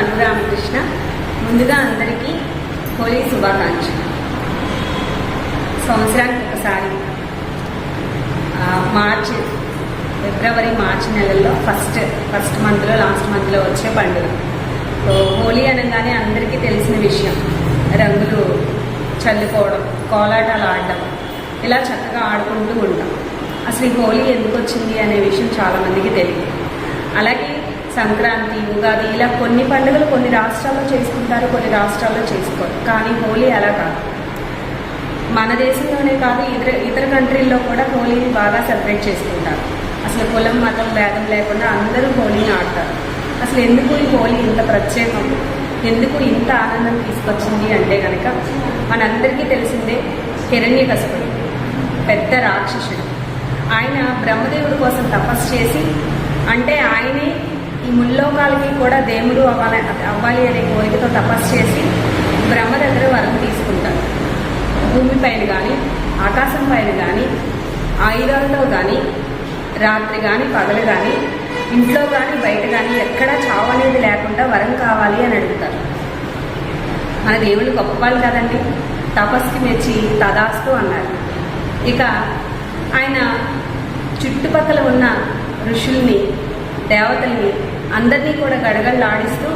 అనురామకృష్ణ. ముందుగా అందరికీ హోలీ శుభాకాంక్షలు. సంవత్సరానికి ఒకసారి మార్చి ఫిబ్రవరి మార్చి నెలల్లో ఫస్ట్ ఫస్ట్ మంత్లో లాస్ట్ మంత్లో వచ్చే పండుగ. సో హోలీ అనగానే అందరికీ తెలిసిన విషయం. రంగులు చల్లుకోవడం కోలాటాలు ఆడడం. ఇలా చక్కగా ఆడుకుంటూ ఉంటాం. అసలు ఈ హోలీ ఎందుకు వచ్చింది అనే విషయం చాలామందికి తెలియదు. అలాగే సంక్రాంతి ఉగాది ఇలా కొన్ని పండుగలు కొన్ని రాష్ట్రాల్లో చేసుకుంటారు కొన్ని రాష్ట్రాల్లో చేసుకోరు. కానీ హోలీ అలా కాదు. మన దేశంలోనే కాదు ఇతర ఇతర కంట్రీల్లో కూడా హోలీని బాగా సెలబ్రేట్ చేసుకుంటారు. అసలు కులం మతం భేదం లేకుండా అందరూ హోలీని ఆడతారు. అసలు ఎందుకు ఈ హోలీ ఇంత ప్రత్యేకం? ఎందుకు ఇంత ఆనందం తీసుకొచ్చింది అంటే కనుక మనందరికీ తెలిసిందే హిరణ్యకశపుడు పెద్ద రాక్షసుడు. ఆయన బ్రహ్మదేవుడి కోసం తపస్సు చేసి అంటే ఆయనే ఈ ముల్లోకాలకి కూడా దేవుడు అవ్వాలి అవ్వాలి అనే కోరికతో తపస్సు చేసి బ్రహ్మ దగ్గర వరం తీసుకుంటారు. భూమి పైన కానీ ఆకాశం పైన కానీ ఆయుధాలతో కానీ రాత్రి కానీ పగలు కానీ ఇంట్లో కానీ బయట కానీ ఎక్కడా చావు అనేది లేకుండా వరం కావాలి అని అడుగుతారు. మన దేవుళ్ళు గొప్ప కదండి. తపస్సుకి మెచ్చి తదాస్తు అన్నారు. ఇక ఆయన చుట్టుపక్కల ఉన్న ఋషుల్ని దేవతల్ని అందరినీ కూడా గడగడలాడిస్తూ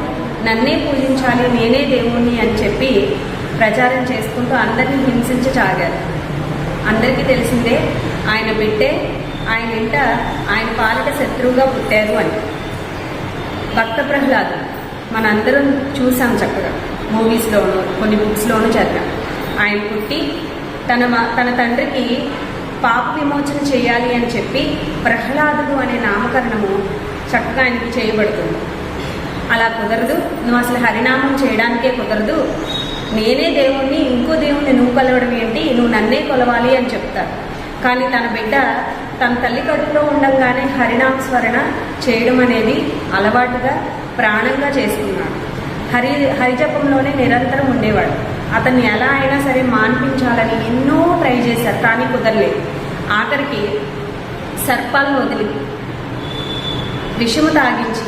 నన్నే పూజించాలి నేనే దేవుణ్ణి అని చెప్పి ప్రచారం చేసుకుంటూ అందరినీ హింసించసాగారు అందరికీ తెలిసిందే ఆయన బిడ్డే ఆయన ఇంట ఆయన పాలిట శత్రువుగా పుట్టారు అని. భక్త ప్రహ్లాదు మనందరం చూసాం చక్కగా మూవీస్లోను కొన్ని బుక్స్లోనూ చదివాం. ఆయన పుట్టి తన మ- తన తండ్రికి పాప విమోచన చేయాలి అని చెప్పి ప్రహ్లాదుడు అనే నామకరణము చక్కగా ఆయనకి చేయబడుతుంది. అలా కుదరదు. నువ్వు అసలు హరినామం చేయడానికే కుదరదు. నేనే దేవుణ్ణి ఇంకో దేవుణ్ణి నువ్వు కొలవడం ఏంటి? నువ్వు నన్నే కొలవాలి అని చెప్తారు కానీ తన బిడ్డ తన తల్లి కడుపులో ఉండంగానే హరినామ స్మరణ చేయడం అనేది అలవాటుగా ప్రాణంగా చేసుకున్నాడు హరి హరిజపంలోనే నిరంతరం ఉండేవాడు. అతన్ని ఎలా అయినా సరే మాన్పించాలని ఎన్నో ట్రై చేశారు కానీ కుదరలేదు. ఆఖరికి సర్పాలను వదిలి విషము తాగించి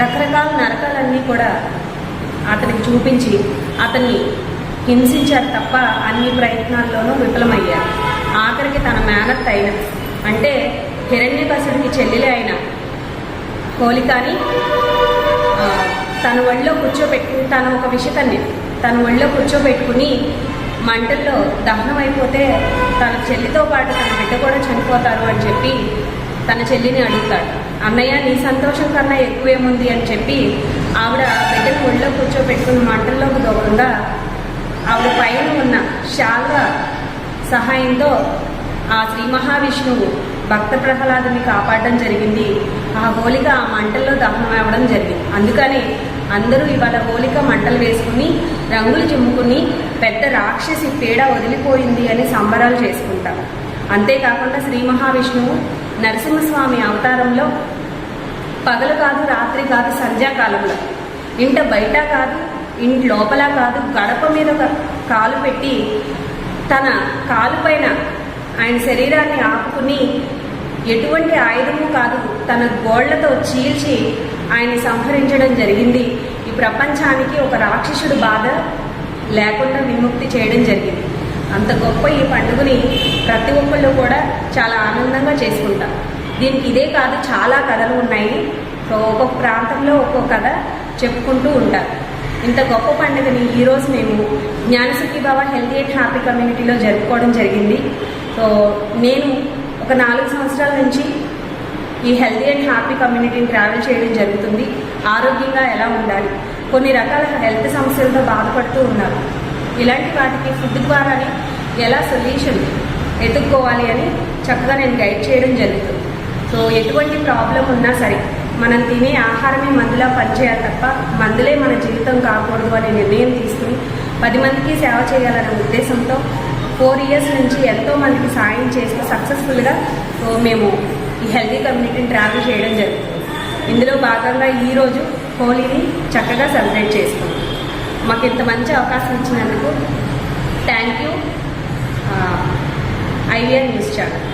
రకరకాల నరకాలన్నీ కూడా అతనికి చూపించి అతన్ని హింసించారు తప్ప అన్ని ప్రయత్నాల్లోనూ విఫలమయ్యారు. ఆఖరికి తన మేనత్ అయిన అంటే హిరణ్యకసుడికి చెల్లెలే అయిన కోలికాని తన ఒళ్ళో కూర్చోబెట్టు తను ఒక విషకన్ని తన ఒళ్ళో కూర్చోబెట్టుకుని మంటల్లో దహనం అయిపోతే తన చెల్లితో పాటు తన బిడ్డ కూడా చనిపోతారు అని చెప్పి తన చెల్లిని అడుగుతాడు. అన్నయ్య నీ సంతోషం కన్నా ఎక్కువేముంది? అని చెప్పి ఆవిడ బిడ్డను ఒళ్ళో కూర్చోపెట్టుకున్న మంటల్లోకి దూరంగా ఆవిడ పైన ఉన్న శాల్వ సహాయంతో ఆ శ్రీ మహావిష్ణువు భక్త ప్రహ్లాదుని కాపాడడం జరిగింది. ఆ హోలిక ఆ మంటల్లో దహనం అవ్వడం జరిగింది. అందుకని అందరూ ఇవాళ హోలిక మంటలు వేసుకుని రంగులు చిమ్ముకుని పెద్ద రాక్షసి పీడ వదిలిపోయింది అని సంబరాలు చేసుకుంటారు. అంతేకాకుండా శ్రీ మహావిష్ణువు నరసింహస్వామి అవతారంలో పగలు కాదు రాత్రి కాదు సంధ్యాకాలంలో ఇంట బయట కాదు ఇంటి లోపల కాదు గడప మీద ఒక కాలు పెట్టి తన కాలు పైన ఆయన శరీరాన్ని ఆపుకుని ఎటువంటి ఆయుధము కాదు తన గోళ్ళతో చీల్చి ఆయన్ని సంహరించడం జరిగింది. ఈ ప్రపంచానికి ఒక రాక్షసుడు బాధ లేకుండా విముక్తి చేయడం జరిగింది. అంత గొప్ప ఈ పండుగని ప్రతి ఒక్కళ్ళు కూడా చాలా ఆనందంగా చేసుకుంటారు. దీనికి ఇదే కాదు చాలా కథలు ఉన్నాయి. సో ఒక్కొక్క ప్రాంతంలో ఒక్కొక్క కథ చెప్పుకుంటూ ఉంటారు. ఇంత గొప్ప పండుగని ఈరోజు మేము జ్ఞానశక్తి బాబా హెల్తీ అండ్ హ్యాపీ కమ్యూనిటీలో జరుపుకోవడం జరిగింది. సో నేను ఒక నాలుగు సంవత్సరాల నుంచి ఈ హెల్తీ అండ్ హ్యాపీ కమ్యూనిటీని ట్రావెల్ చేయడం జరుగుతుంది. ఆరోగ్యంగా ఎలా ఉండాలి? కొన్ని రకాల హెల్త్ సమస్యలతో బాధపడుతూ ఉన్నారు. ఇలాంటి వాటికి ఫుడ్ ద్వారానే ఎలా సొల్యూషన్ ఎదుర్కోవాలి అని చక్కగా నేను గైడ్ చేయడం జరుగుతుంది. సో ఎటువంటి ప్రాబ్లం ఉన్నా సరే మనం తినే ఆహారమే మందులా పనిచేయాలి తప్ప మందులే మన జీవితం కాకూడదు అనే నిర్ణయం తీసుకుని పది మందికి సేవ చేయాలనే ఉద్దేశంతో ఫోర్ ఇయర్స్ నుంచి ఎంతో మందికి సాయం చేస్తూ సక్సెస్ఫుల్గా మేము ఈ హెల్తీ కమ్యూనిటీని ట్రావెల్ చేయడం జరుగుతుంది. ఇందులో భాగంగా ఈరోజు హోలీని చక్కగా సెలబ్రేట్ చేసుకున్నాం. మాకు ఇంత మంచి అవకాశం ఇచ్చినందుకు thank you IVR news channel.